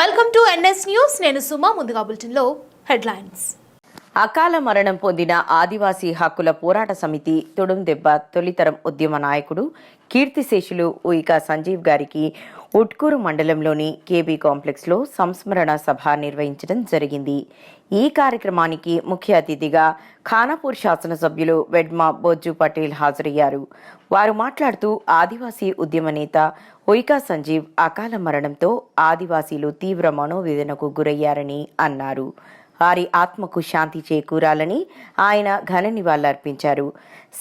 Welcome to NS news నేను సుమా ముందుగా బులెటిన్లో హెడ్లైన్స్. అకాల మరణం పొందిన ఆదివాసీ హక్కుల పోరాట సమితి తుడుం దెబ్బ తొలితరం ఉద్యమ నాయకుడు కీర్తిశేషులు ఉయికా సంజీవ్ గారికి ఉట్కూరు మండలంలోని కేబీ కాంప్లెక్స్లో సంస్మరణ సభ నిర్వహించడం జరిగింది. ఈ కార్యక్రమానికి ముఖ్య అతిథిగా ఖానాపూర్ శాసనసభ్యులు వెడ్మా బొజ్జు పటేల్ హాజరయ్యారు. వారు మాట్లాడుతూ ఆదివాసీ ఉద్యమ నేత ఒయికా సంజీవ్ అకాల మరణంతో ఆదివాసీలు తీవ్ర మనోవేదనకు గురయ్యారని అన్నారు. వారి ఆత్మకు శాంతి చేకూరాలని ఆయన ఘన నివాళులర్పించారు.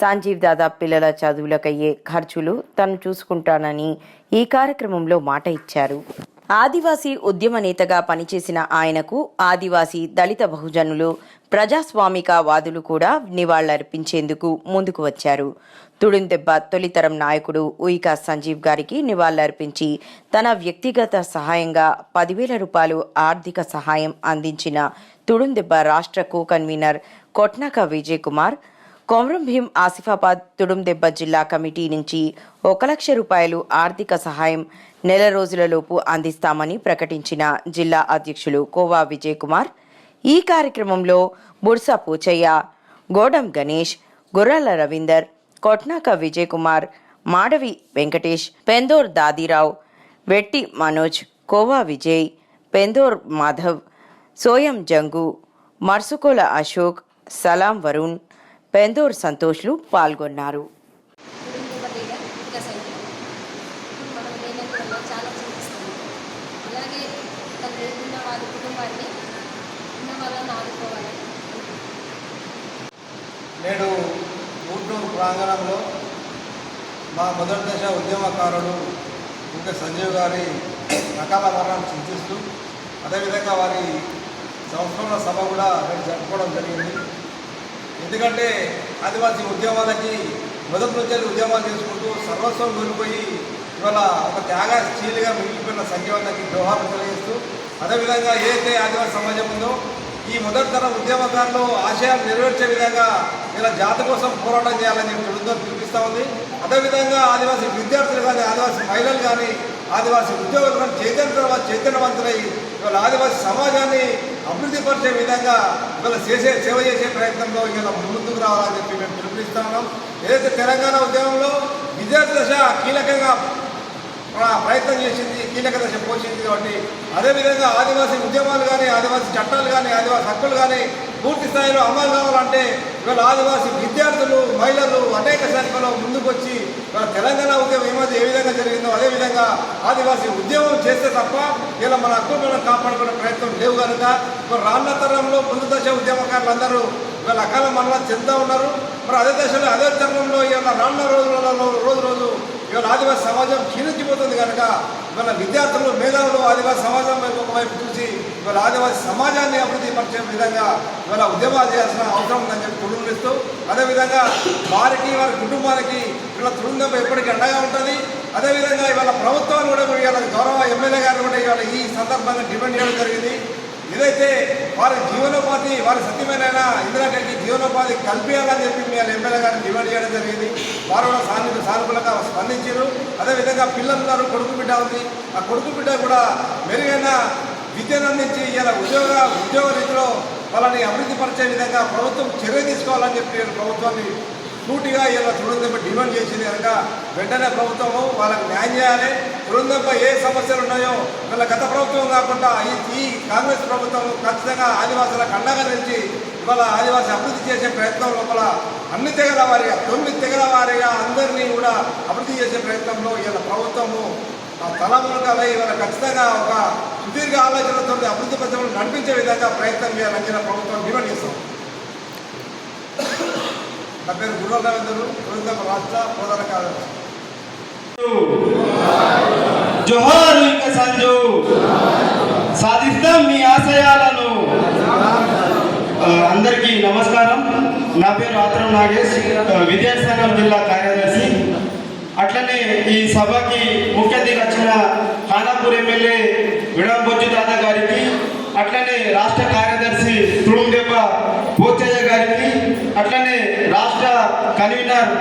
సంజీవ్ దాదా పిల్లల చదువులకయ్యే ఖర్చులు తను చూసుకుంటానని ఈ కార్యక్రమంలో మాట ఇచ్చారు. ఆదివాసీ ఉద్యమ నేతగా పనిచేసిన ఆయనకు ఆదివాసీ దళిత బహుజనులు ప్రజాస్వామిక వాదులు కూడా నివాళులర్పించేందుకు ముందుకు వచ్చారు. తుడుందెబ్బ తొలితరం నాయకుడు ఉయికా సంజీవ్ గారికి నివాళులర్పించి తన వ్యక్తిగత సహాయంగా పదివేల రూపాయలు ఆర్థిక సహాయం అందించిన తుడుందిబ్బ రాష్ట్ర కో కన్వీనర్ కొట్నాక విజయ్ కుమార్ కొమరం భీం ఆసిఫాబాద్ తుడుందెబ్బ జిల్లా కమిటీ నుంచి ఒక లక్ష రూపాయలు ఆర్థిక సహాయం నెల రోజులలోపు అందిస్తామని ప్రకటించిన జిల్లా అధ్యక్షులు కోవా విజయ్ కుమార్ ఈ కార్యక్రమంలో బుర్సా పూచయ్య గోడం గణేష్ గుర్రాల రవీందర్ కొట్నాక విజయ్ కుమార్ మాడవి వెంకటేష్ పెందోర్ దాదిరావు వెట్టి మనోజ్ కోవా విజయ్ పెందోర్ మాధవ్ సోయం జంగు మర్సుకోల అశోక్ సలాం వరుణ్ పెందూర్ సంతోష్లు పాల్గొన్నారు. అలాగే తను వారి కుటుంబాన్ని ఉన్న వాళ్ళని ఆదుకోవాలి నేడు ఊటూరు ప్రాంగణంలో మా మొదటి దశ ఉద్యమకారుడు ఇంకా సంజీవ్ గారి అకాల మరణం చింతిస్తూ అదేవిధంగా వారి సంస్మరణ సభ కూడా నేను జరుపుకోవడం జరిగింది. ఎందుకంటే ఆదివాసీ ఉద్యమాలకి మొదటి నుంచి ఉద్యమాలు చేసుకుంటూ సర్వస్వం కోల్పోయి ఇవాళ ఒక త్యాగ త్యాగశీలిగా మిగిలిపోయిన సంజీవన్నకి దోహాలు తెలియజేస్తూ అదేవిధంగా ఏదైతే ఆదివాసీ సమాజం ఉందో ఈ మొదటి తరం ఉద్యమకారులు ఆశయాలు నెరవేర్చే విధంగా ఇలా జాతి కోసం పోరాటం చేయాలని ప్రభుత్వం పిలిపిస్తూ ఉంది. అదేవిధంగా ఆదివాసీ విద్యార్థులు కానీ ఆదివాసీ మహిళలు కానీ ఆదివాసీ ఉద్యోగులను చైతన్య చైతన్యవంతులై ఇవాళ ఆదివాసీ సమాజాన్ని అభివృద్ధి పరిచే విధంగా ఇవాళ చేసే సేవ చేసే ప్రయత్నంలో ఇవాళ ముందుకు రావాలని చెప్పి మేము పిలుపునిస్తా ఉన్నాం. ఏదైతే తెలంగాణ ఉద్యమంలో విద్యార్థి దశ కీలకంగా ప్రయత్నం చేసింది కీలక దశ పోషించింది కాబట్టి అదేవిధంగా ఆదివాసీ ఉద్యమాలు కానీ ఆదివాసీ చట్టాలు కానీ ఆదివాసీ హక్కులు కానీ పూర్తి స్థాయిలో అమలు కావాలంటే ఇవాళ ఆదివాసీ విద్యార్థులు మహిళలు అనేక సంఖ్యలో ముందుకు వచ్చి ఇవాళ తెలంగాణ ఉద్యమం ఏమైతే ఏ విధంగా జరిగిందో అదేవిధంగా ఆదివాసీ ఉద్యమం చేస్తే తప్ప ఇలా మన హక్కులు మనం కాపాడుకునే ప్రయత్నం లేవు కనుక ఇప్పుడు రానున్న తరంలో ముందు దశ ఉద్యమకారులు అందరూ ఇవాళ అకాల మరణ చెందుతూ ఉన్నారు మరి అదే దశలో అదే తరంలో ఇవాళ రానున్న రోజులలో రోజు రోజు ఇవాళ ఆదివాసీ సమాజం క్షీణించిపోతుంది కనుక ఇవాళ విద్యార్థులు మేధావులు ఆదివాసీ సమాజం వైపు ఒకవైపు చూసి ఇవాళ ఆదివాసీ సమాజాన్ని అభివృద్ధి పరిచే విధంగా ఇవాళ ఉద్యమాలు చేయాల్సిన అవసరం ఉందని చెప్పి కుటుంబిస్తూ అదేవిధంగా వారికి వారి కుటుంబానికి ఇవాళ తృంగం ఎప్పటికీ అండగా ఉంటుంది. అదేవిధంగా ఇవాళ ప్రభుత్వాన్ని కూడా ఇవాళ గౌరవ ఎమ్మెల్యే గారు కూడా ఇవాళ ఈ సందర్భంగా డిమాండ్ చేయడం జరిగింది. ఏదైతే వారి జీవనోపాధి వారి సత్యమైన ఇందిరాగారికి జీవనోపాధి కల్పించాలని చెప్పి మేము ఎమ్మెల్యే గారిని డిమాండ్ చేయడం జరిగింది. వారు కూడా సానుకూల సానుకూలంగా స్పందించారు. అదేవిధంగా పిల్లలు ఉన్నారు కొడుకు బిడ్డ ఉంది. ఆ కొడుకు బిడ్డ కూడా మెరుగైన విద్యను అందించి ఇలా ఉద్యోగ ఉద్యోగ రీతిలో వాళ్ళని అభివృద్ధి పరిచే విధంగా ప్రభుత్వం చర్య తీసుకోవాలని చెప్పి నేను ప్రభుత్వాన్ని సూటిగా ఇలా తురుందెంప డిమాండ్ చేసింది కనుక వెంటనే ప్రభుత్వము వాళ్ళకి న్యాయం చేయాలి. తురుందెంప ఏ సమస్యలు ఉన్నాయో వీళ్ళ గత ప్రభుత్వం కాకుండా ఈ ఈ కాంగ్రెస్ ప్రభుత్వం ఖచ్చితంగా ఆదివాసులకు అండగా నిలిచి ఇవాళ ఆదివాసీ అభివృద్ధి చేసే ప్రయత్నం లోపల అన్ని తెగల వారిగా తొమ్మిది తెగల వారిగా అందరినీ కూడా అభివృద్ధి చేసే ప్రయత్నంలో ఇలా ప్రభుత్వము ఆ తలమునకాలై ఇవాళ ఖచ్చితంగా ఒక సుదీర్ఘ ఆలోచనతో అభివృద్ధి పథకం నడిపించే విధంగా ప్రయత్నం చేయాలని ఇలా ప్రభుత్వం డిమాండ్ చేస్తాం నా పేరు గుర్రం రవీంద్రుడు రాష్ట్ర ప్రధాన కార్యదర్శి. జోహార్ ఇంకా సంజు. సాధిస్తాం మీ ఆశయాలను. అందరికీ నమస్కారం. నా పేరు ఆత్రం నాగేష్ విద్యాసాగర్ జిల్లా కార్యదర్శి. అట్లనే ఈ సభకి ముఖ్య చేసిన ఖానాపూర్ ఎమ్మెల్యే విడాంబొజ్జు తాత గారికి అట్లనే రాష్ట్ర కార్యదర్శి తుడుందెబ్బ పోచయ్య గారికి అట్లనే రాష్ట్ర కన్వీనర్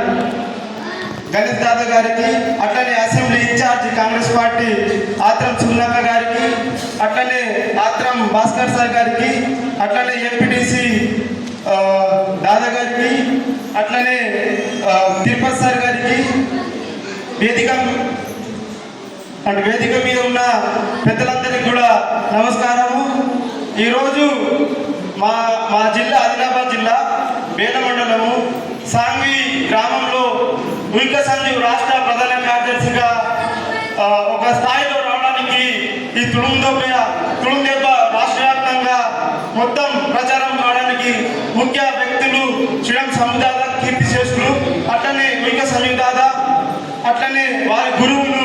గణేష్ తాత గారికి అట్లనే assembly incharge Congress party Atram Sunnakka గారికి అట్లనే ఆత్రం భాస్కర్ సార్ గారికి అట్లనే ఎంపీటీసీ దాదా గారికి అట్లనే తిరుపతి సార్ గారికి వేదిక అండ్ వేదిక మీద ఉన్న పెద్దలందరికీ కూడా నమస్కారము. ఈరోజు మా మా జిల్లా ఆదిలాబాద్ జిల్లా బేల మండలము సాంగ్వి గ్రామంలో ఉల్క సంజీవ్ రాష్ట్ర ప్రధాన కార్యదర్శిగా ఒక స్థాయిలో రావడానికి ఈ తుಳುందెబ్బ తుಳುందెబ్బ రాష్ట్ర వ్యాప్తంగా మొత్తం ప్రచారం కావడానికి ముఖ్య వ్యక్తులు శ్రీరామ్ సముదాద కీర్తి చేసులు అట్లనే ఉల్క సంజీవ్ దాదా అట్లనే వారి గురువులు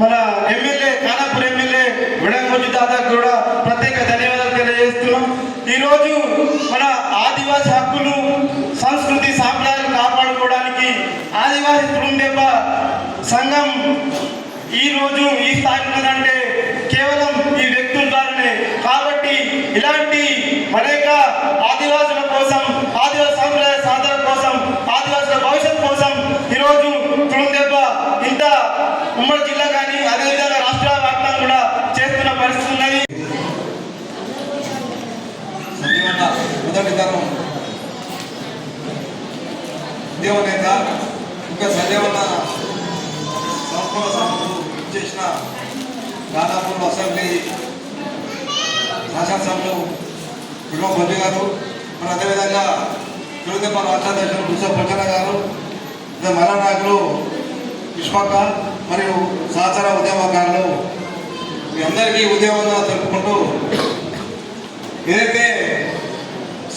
మన ఎమ్మెల్యే ఖానాపూర్ ఎమ్మెల్యే విడంగొంజు దాదాకు కూడా ప్రత్యేక ధన్యవాదాలు తెలియజేస్తున్నాం. ఈరోజు మన ఆదివాసీ హక్కులు సంస్కృతి సాంప్రదాయాలు కాపాడుకోవడానికి ఆదివాసీ తురుందెబ్బ సంఘం ఈరోజు ఈ స్థాయిలో ఉన్నదంటే కేవలం ఈ వ్యక్తుల ద్వారానే. కాబట్టి ఇలాంటి అనేక ఆదివాసుల కోసం ఆదివాసీ సాంప్రదాయ సాధన కోసం ఆదివాసుల భవిష్యత్ కోసం ఈరోజు తుಳುందెబ్బ ఇంత ఉమ్మడి జిల్లా కానీ అదేవిధంగా రాష్ట్ర వ్యాప్తంగా కూడా చేస్తున్న పరిస్థితి ఉన్నది సంజీవన్న మొదటి తరం ఉద్యమ ఇంకా సంజీవన్న సంస్థల సభకు చేసిన దాదాపు అసెంబ్లీ శాసనసభలు విమో గారు మరి అదేవిధంగా తిరుదెప్ప రాష్ట్రాధ్యక్షులు అధ్యక్షులు బుస గారు ఇంకా నాయకులు విశ్వక్క మరియు సహచార ఉద్యమకారులు. మీ అందరికీ ఉద్యమంగా తెలుపుకుంటూ ఏదైతే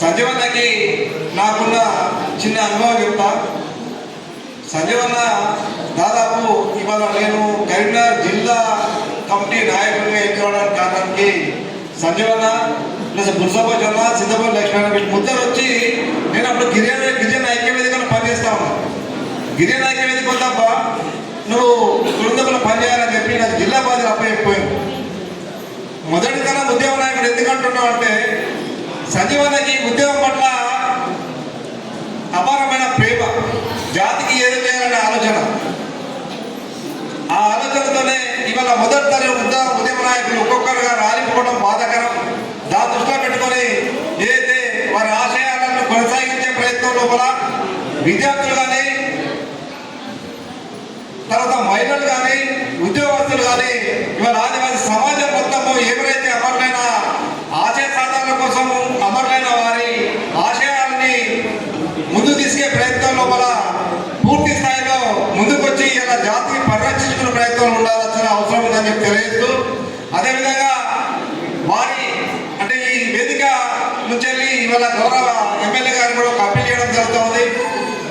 సంజీవన్నకి నాకున్న చిన్న అనుభవం చెప్తా. సంజీవన్న దాదాపు ఇవాళ నేను కరీంనగర్ జిల్లా కమిటీ నాయకుడిగా ఎన్నుకోవడానికి కారణానికి సంజీవన్న ప్లస్ బుర్సపోజన్న సిద్ధపల్లి లక్ష్మణ వీళ్ళు ముద్దరు వచ్చి నేను అప్పుడు గిరిజన గిరిజన ఐక్యవేదికలో పనిచేస్తా ఉన్నా. గిరిజన ఐక్యవేదిక తప్ప నువ్వు బృందకులు పనిచేయాలని చెప్పి నాకు జిల్లా బాధ్యత అప్పయిపోయింది మొదటి ఉద్యమ నాయకుడు ఎందుకంటున్నావు అంటే సంజీవన్నకి ఉద్యోగం పట్ల అపారమైన ప్రేమ జాతికి ఏదో చేయాలనే ఆలోచన. ఆ ఆలోచనతోనే ఇవాళ మొదటి తరం ఉద్యమ ఉద్యమ నాయకులు ఒక్కొక్కరుగా రాలిపోవడం బాధాకరం. దాని దృష్టిలో పెట్టుకొని ఏదైతే వారి ఆశయాలను కొనసాగించే ప్రయత్నం లోపల విద్యార్థులు కానీ తర్వాత మహిళలు కానీ ఉద్యోగస్తులు కానీ ఇవాళ ఆదివాసీ సమాజం మొత్తము ఎవరైతే అమరులైన ఆశయ సాధనల కోసం అమరులైన వారి ఆశయాల్ని ముందు తీసుకే ప్రయత్నం లోపల పూర్తి స్థాయిలో ముందుకొచ్చి ఇలా జాతిని పరిరక్షించుకునే ప్రయత్నం ఉండాల్సిన అవసరం ఉందని చెప్పి తెలియజేస్తూ అదేవిధంగా వారి అంటే ఈ వేదిక నుంచి వెళ్ళి ఇవాళ గౌరవ ఎమ్మెల్యే గారు కూడా ఒక అప్పీల్ చేయడం జరుగుతుంది.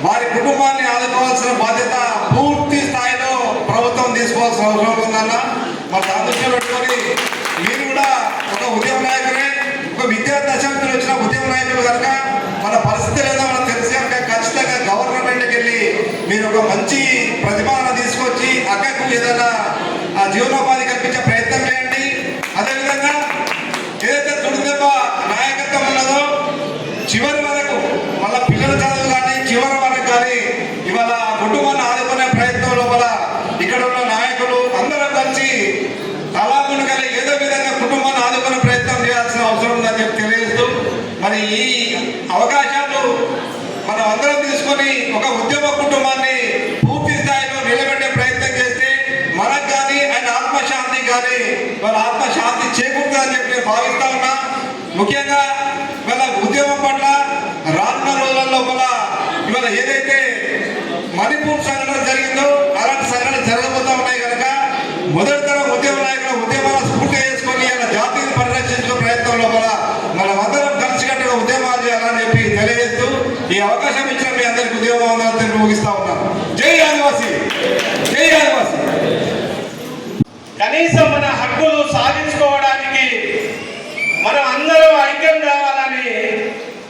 వారి కుటుంబాన్ని ఆదుకోవాల్సిన బాధ్యత పూర్తి స్థాయిలో ప్రభుత్వం తీసుకోవాల్సిన అవసరం ఉందన్న. మరి దాని దృష్టిలో పెట్టుకొని మీరు కూడా ఒక ఉద్యమ నాయకుడే ఒక విద్యా దశాబ్దం వచ్చిన ఉద్యమ నాయకులు కనుక మన పరిస్థితి ఒక మంచి ప్రతిపాదన తీసుకొచ్చి అక్కకు ఏదైనా ఆ జీవనోపాధి కల్పించే ప్రయత్నం చేయండి. అదేవిధంగా ఏదైతే తుడిదెబ్బ నాయకత్వం ఉన్నదో చివరి వరకు వాళ్ళ పిల్లల చదువు కానీ చివరి వరకు కానీ ఇవాళ ఆ కుటుంబాన్ని ఆదుకునే ప్రయత్నం లోపల ఇక్కడ ఉన్న నాయకులు అందరం కలిసి తలామును కలిగి ఏదో విధంగా కుటుంబాన్ని ఆదుకునే ప్రయత్నం చేయాల్సిన అవసరం ఉందని చెప్పి తెలియజేస్తూ మరి ఈ అవకాశాలు మనం అందరం తీసుకొని ఒక ఉద్యమ కుటుంబాన్ని పూర్తి స్థాయిలో నిలబెట్టే ప్రయత్నం చేస్తే మనకు కానీ ఆయన ఆత్మశాంతి కానీ వాళ్ళ ఆత్మశాంతి చేకూరుతుందని చెప్పి నేను భావిస్తా ఉన్నా ముఖ్యంగా ఇవాళ ఉద్యమం పట్ల రానున్న రోజుల లోపల ఇవాళ ఏదైతే మణిపూర్ సంఘటన జరిగిందో అలాంటి సంఘటన జరగబోతా ఉన్నాయి కనుక మొదటి తరం ఉద్యమ నాయకుల ఉద్యమాల స్ఫూర్తి చేసుకొని ఇలా జాతిని పరిరక్షించే ప్రయత్నం లోపల మనం అందరం కలిసికట్టుగా ఉద్యమాలు చేయాలని చెప్పి తెలియజేస్తూ ఈ అవకాశం ఇచ్చిన మీ అందరికి ఉద్యమం తెలిపి ముగిస్తా ఉన్నాను జై ఆదివాసి జై ఆదివాసి కనీసం మన హక్కులు సాధించుకోవడానికి మనం అందరం ఐక్యం కావాలని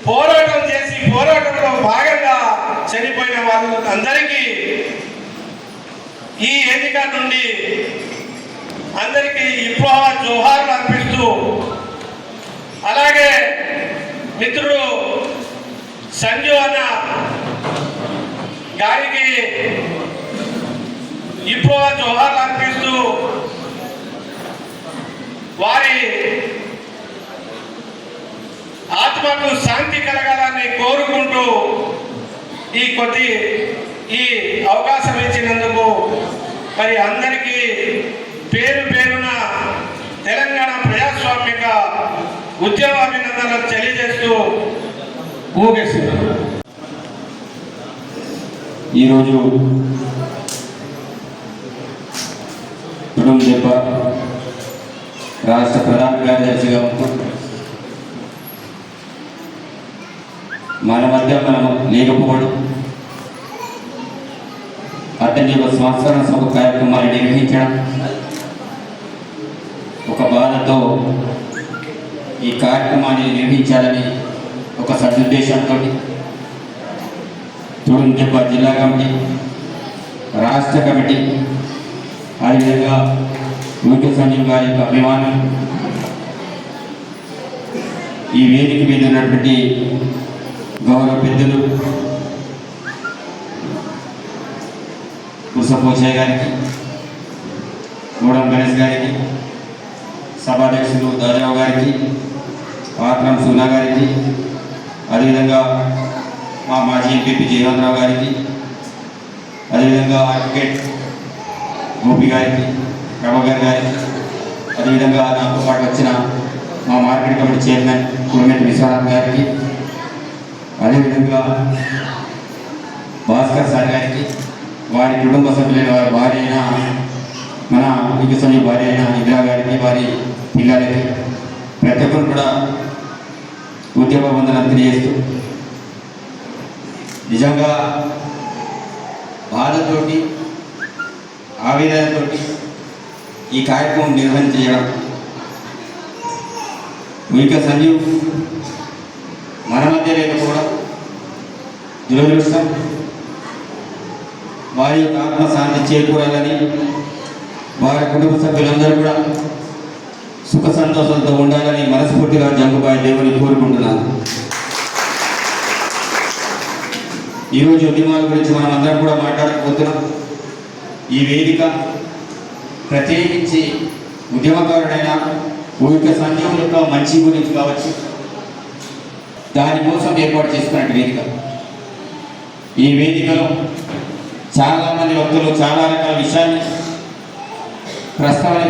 పోరాటం చేసి పోరాటంలో భాగంగా చనిపోయిన వాళ్ళు అందరికీ ఈ ఎన్నిక నుండి అందరికీ విప్లవ జోహార్లు అర్పిస్తూ అలాగే మిత్రుడు సంజు అన్న గారికి ఇప్పుడు జోహార్లు అర్పిస్తూ వారి ఆత్మకు శాంతి కలగాలని కోరుకుంటూ ఈ కొద్ది ఈ అవకాశం ఇచ్చినందుకు మరి అందరికీ పేరు పేరున తెలంగాణ ప్రజాస్వామిక ఉద్యమాభినందనలు తెలియజేస్తూ ఊగేస్తున్నారు. ఈరోజు తుడుం రాష్ట్ర ప్రధాన కార్యదర్శిగా మన మధ్య మనం లేకపోవడం. అతని యొక్క సభ కార్యక్రమాన్ని నిర్వహించడం ఒక బాధతో ఈ కార్యక్రమాన్ని నిర్వహించాలని ఒక సదుద్దేశంతో తూర్పుదెబ్బ జిల్లా కమిటీ రాష్ట్ర కమిటీ అదేవిధంగా ఊటి సంజీవ్ గారి యొక్క అభిమానం ఈ వేదిక మీద ఉన్నటువంటి గౌరవ పెద్దలు కుసపోచయ్య గారికి గూడెం గణేష్ గారికి సభాధ్యక్షులు దాదారావు గారికి పాత్రం సునా గారికి అదేవిధంగా మా మాజీ ఎంపీపీ జీవనరావు గారికి అదేవిధంగా అడ్వకేట్ గోపి గారికి ప్రభాకర్ గారికి అదేవిధంగా నాతో పాటు వచ్చిన మా market committee chairman Kurumet Vishwanath గారికి అదేవిధంగా భాస్కర్ సార్ గారికి వారి కుటుంబ సభ్యులైన వారి భార్య అయిన మన వికసని భార్య అయిన ఇందిరా గారికి వారి పిల్లలకి ప్రతి ఒక్కరు కూడా ఉద్యమ వందనం తెలియజేస్తూ నిజంగా బాధతోటి ఆవేదనతోటి ఈ కార్యక్రమం నిర్వహణ చేయడం ఉయిక సంజీవ్ మన మధ్య లేకపోవడం దురదృష్టం వారి యొక్క ఆత్మశాంతి చేకూరాలని వారి కుటుంబ సభ్యులందరూ కూడా సుఖ సంతోషాలతో ఉండాలని మనస్ఫూర్తిగా జంగుబాయి దేవుని కోరుకుంటున్నాను. ఈరోజు ఉద్యమాల గురించి మనం అందరం కూడా మాట్లాడకపోతున్నాం. ఈ వేదిక ప్రత్యేకించి ఉద్యమకారుడైన ఊరిక సంఘం యొక్క మంచి గురించి కావచ్చు. దానికోసం ఏర్పాటు చేసుకున్నట్టు వేదిక. ఈ వేదికలో చాలామంది భక్తులు చాలా రకాల విషయాన్ని ప్రస్తావన